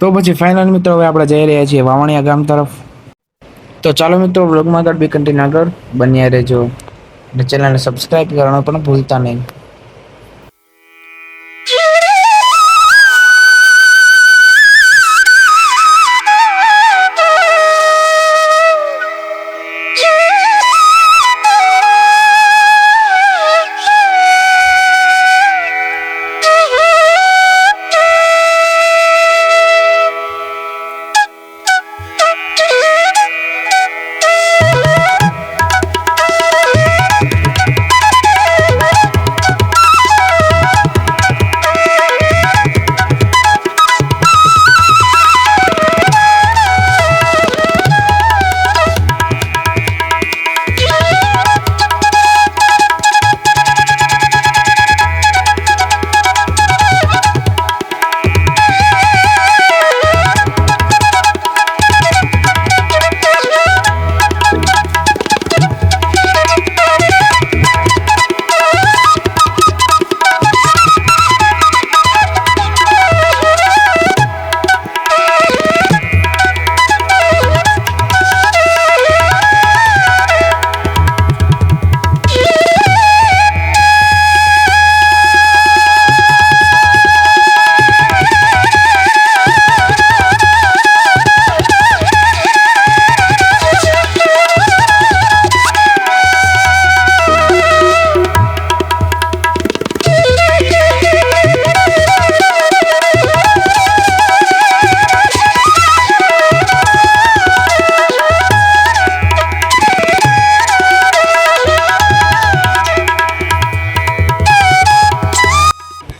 તો પછી ફાઇનલ મિત્રો હવે આપણે જઈ રહ્યા છીએ વાવણિયા ગામ તરફ. તો ચાલો મિત્રો બ્લોગમાં આગળ બી કન્ટિન્યુ આગળ. બન્યા રહેજો. અને ચેનલને સબસ્ક્રાઈબ કરવાનું પણ ભૂલતા નહીં.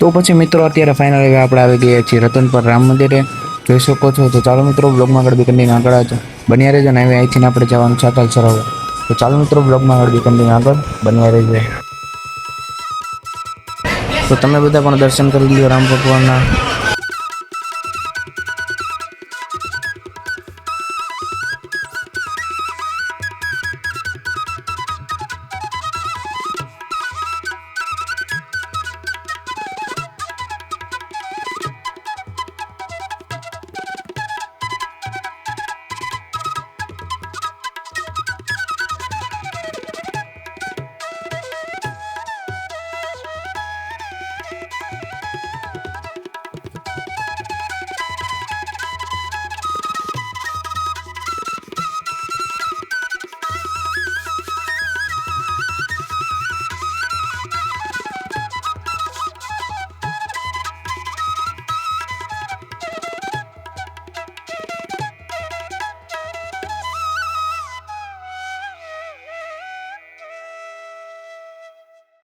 તો પછી મિત્રો અત્યારે ફાઇનલ હવે આપણે આવી ગયા છીએ. રતનપર રામ મંદિરે જોઈ શકો છો. તો ચાલો મિત્રો બ્લોગમાં આગળ બી કન્ટિન્યુ આગળ આવજો. બન્યા રહેજો ને હવે અહીંથી આપણે જવાનું અટલ સરોવર. તો ચાલો મિત્રો બ્લોગમાં આગળ બી કન્ટિન્યુ આગળ. બન્યા રહેજો. તો તમે બધા પણ દર્શન કરી લીધો રામ ભગવાનના.